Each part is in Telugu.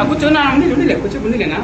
aku cuna ni dulu lek kucu bunyi kena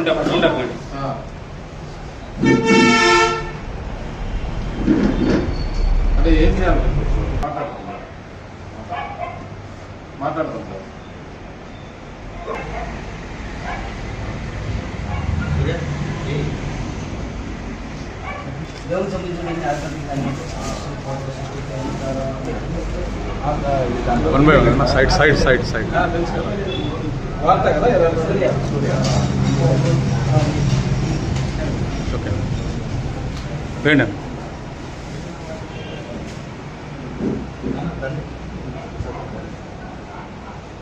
Round up, round up. round up. అంటే ఏం చేయాలి మాట్లాడుతున్నా మాట్లాడదాం sir one by one side side side side తెలుసు కదా వార్త కదా ఇరవై ఓకే వేయండి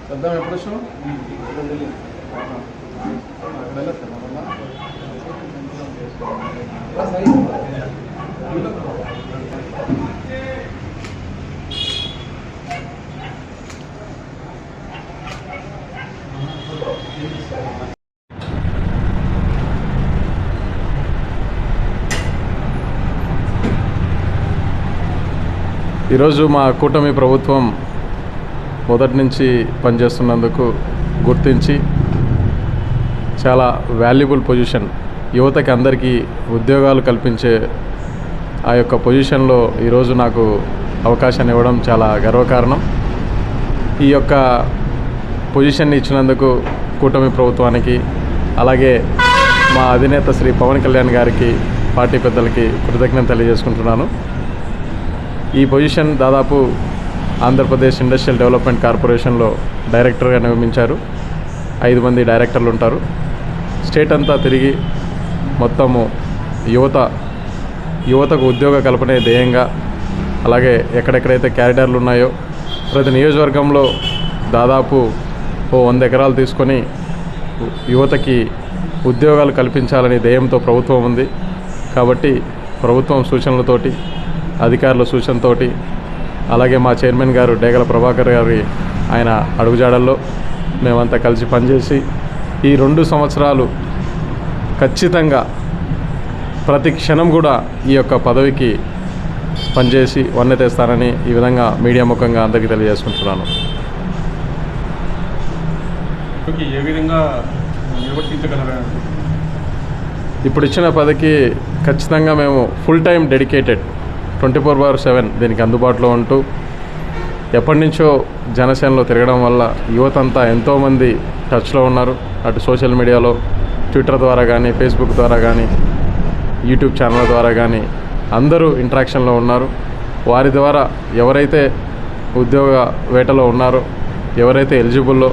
శబ్దం ఎప్పుడు వచ్చావు ఈరోజు మా కూటమి ప్రభుత్వం మొదటి నుంచి పనిచేస్తున్నందుకు గుర్తించి చాలా వాల్యుబుల్ పొజిషన్ యువతకి అందరికీ ఉద్యోగాలు కల్పించే ఆ యొక్క పొజిషన్లో ఈరోజు నాకు అవకాశాన్ని ఇవ్వడం చాలా గర్వకారణం. ఈ యొక్క పొజిషన్ని ఇచ్చినందుకు కూటమి ప్రభుత్వానికి అలాగే మా అధినేత శ్రీ పవన్ కళ్యాణ్ గారికి పార్టీ పెద్దలకి కృతజ్ఞత తెలియజేసుకుంటున్నాను. ఈ పొజిషన్ దాదాపు ఆంధ్రప్రదేశ్ ఇండస్ట్రియల్ డెవలప్మెంట్ కార్పొరేషన్లో డైరెక్టర్గా నియమించారు. ఐదు మంది డైరెక్టర్లు ఉంటారు. స్టేట్ అంతా తిరిగి మొత్తము యువత యువతకు ఉద్యోగ కల్పనే ధ్యేయంగా అలాగే ఎక్కడెక్కడైతే క్యారిడర్లు ఉన్నాయో ప్రతి నియోజకవర్గంలో దాదాపు ఓ వంద ఎకరాలు తీసుకొని యువతకి ఉద్యోగాలు కల్పించాలని ధ్యేయంతో ప్రభుత్వం ఉంది. కాబట్టి ప్రభుత్వం సూచనలతోటి అధికారుల సూచనతోటి అలాగే మా చైర్మన్ గారు డేగల ప్రభాకర్ గారి ఆయన అడుగుజాడల్లో మేమంతా కలిసి పనిచేసి ఈ రెండు సంవత్సరాలు ఖచ్చితంగా ప్రతి క్షణం కూడా ఈ యొక్క పదవికి పనిచేసి వన్నె తెస్తానని ఈ విధంగా మీడియా ముఖంగా అందరికీ తెలియజేసుకుంటున్నాను. ఏ విధంగా ఇప్పుడు ఇచ్చిన పదకి ఖచ్చితంగా మేము full time dedicated twenty four by seven దీనికి అందుబాటులో ఉంటూ ఎప్పటి నుంచో జనసేనలో తిరగడం వల్ల యువత అంతా ఎంతోమంది టచ్లో ఉన్నారు. అటు సోషల్ మీడియాలో ట్విట్టర్ ద్వారా కానీ ఫేస్బుక్ ద్వారా కానీ యూట్యూబ్ ఛానల్ ద్వారా కానీ అందరూ ఇంట్రాక్షన్లో ఉన్నారు. వారి ద్వారా ఎవరైతే ఉద్యోగ వేటలో ఉన్నారో ఎవరైతే ఎలిజిబుల్లో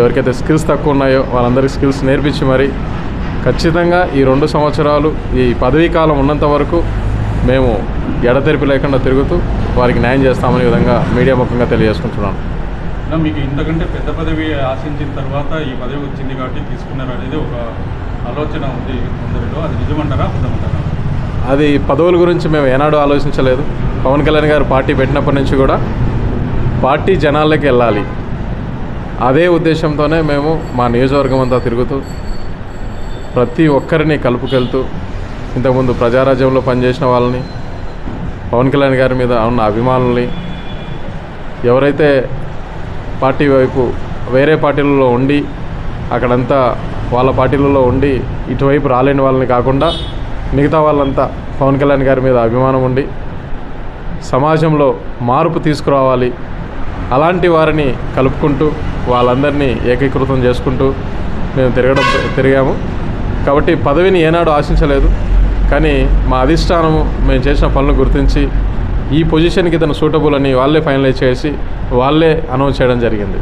ఎవరికైతే స్కిల్స్ తక్కువ ఉన్నాయో వాళ్ళందరికీ స్కిల్స్ నేర్పించి మరి ఖచ్చితంగా ఈ రెండు సంవత్సరాలు ఈ పదవీ కాలం ఉన్నంత వరకు మేము ఎడతెరిపి లేకుండా తిరుగుతూ వారికి న్యాయం చేస్తామనే విధంగా మీడియా ముఖంగా తెలియజేసుకుంటున్నాను. మీకు ఇంతకంటే పెద్ద పదవి ఆశించిన తర్వాత ఈ పదవి వచ్చింది కాబట్టి తీసుకున్నారు అనేది ఒక ఆలోచన ఉంది కొందరిలో అది నిజమంటారా? అబద్ధమంటారా? అది పదవుల గురించి మేము ఏనాడు ఆలోచించలేదు. పవన్ కళ్యాణ్ గారు పార్టీ పెట్టినప్పటి నుంచి కూడా పార్టీ జనాల్లోకి వెళ్ళాలి. అదే ఉద్దేశంతోనే మేము మా నియోజకవర్గం అంతా తిరుగుతూ ప్రతి ఒక్కరిని కలుపుకెళ్తూ ఇంతకుముందు ప్రజారాజ్యంలో పనిచేసిన వాళ్ళని పవన్ కళ్యాణ్ గారి మీద ఉన్న అభిమానుల్ని ఎవరైతే పార్టీ వైపు వేరే పార్టీలలో ఉండి అక్కడంతా వాళ్ళ పార్టీలలో ఉండి ఇటువైపు రాలేని వాళ్ళని కాకుండా మిగతా వాళ్ళంతా పవన్ కళ్యాణ్ గారి మీద అభిమానం ఉండి సమాజంలో మార్పు తీసుకురావాలి అలాంటి వారిని కలుపుకుంటూ వాళ్ళందరినీ ఏకీకృతం చేసుకుంటూ మేము తిరగడం తిరిగాము. కాబట్టి పదవిని ఏనాడు ఆశించలేదు. కానీ మా అధిష్టానం మేము చేసిన పనులు గుర్తించి ఈ పొజిషన్కి ఇతను సూటబుల్ అని వాళ్ళే ఫైనలైజ్ చేసి వాళ్ళే అనౌన్స్ చేయడం జరిగింది.